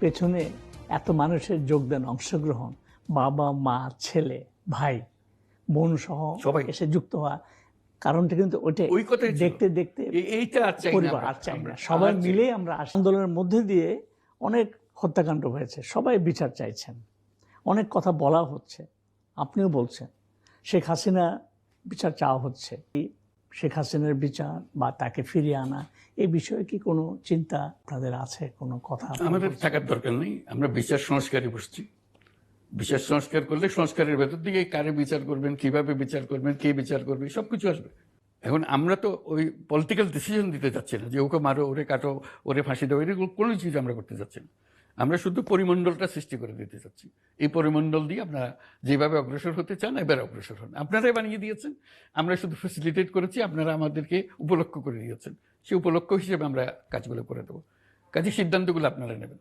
পেছনে এত মানুষের যোগদান অংশগ্রহণ বাবা মা ছেলে ভাই বোন সহ সবাই। এসে যুক্ত হওয়া কারণটা কিন্তু ওইটাই। ওই কথাই দেখতে দেখতে এইটা পরিবার আমরা। আর চাই না। আমরা- সবাই মিলে আমরা আন্দোলনের মধ্যে দিয়ে অনেক হত্যাকাণ্ড হয়েছে। সবাই বিচার চাইছেন। অনেক কথা বলা হচ্ছে। আপনিও বলছেন। শেখ হাসিনা বিচার চাওয়া হচ্ছে। শেখ হাসিনার বিচার বা তাকে ফিরিয়ে আনা এই বিষয়ে কি কোনো চিন্তা আপনাদের আছে কোনো কথা আমাদের থাকার দরকার নেই। আমরা বিচার সংস্কারে বসছি বিচার সংস্কার করলে সংস্কারের ভেতর দিকে কারে বিচার করবেন কীভাবে বিচার করবেন কে বিচার করবে সবকিছু আসবে। এখন আমরা তো ওই পলিটিক্যাল ডিসিশন দিতে যাচ্ছি না যে ওকে মারো ওরে কাটো ওরে ফাঁসি দাও এরকম কোনো কিছু আমরা করতে যাচ্ছি না। আমরা শুধু পরিমণ্ডলটা সৃষ্টি করে দিতে চাচ্ছি। এই পরিমণ্ডল দিয়ে আপনারা যেভাবে অগ্রসর হতে চান, এবার অগ্রসর হন। আপনারাই বানিয়ে দিয়েছেন। আমরা শুধু ফেসিলিটেট করেছি, আপনারা আমাদেরকে উপলক্ষ করে দিয়েছেন। সে উপলক্ষ হিসেবে আমরা কাজগুলো করে দেবো। কাজে সিদ্ধান্তগুলো আপনারা নেবেন।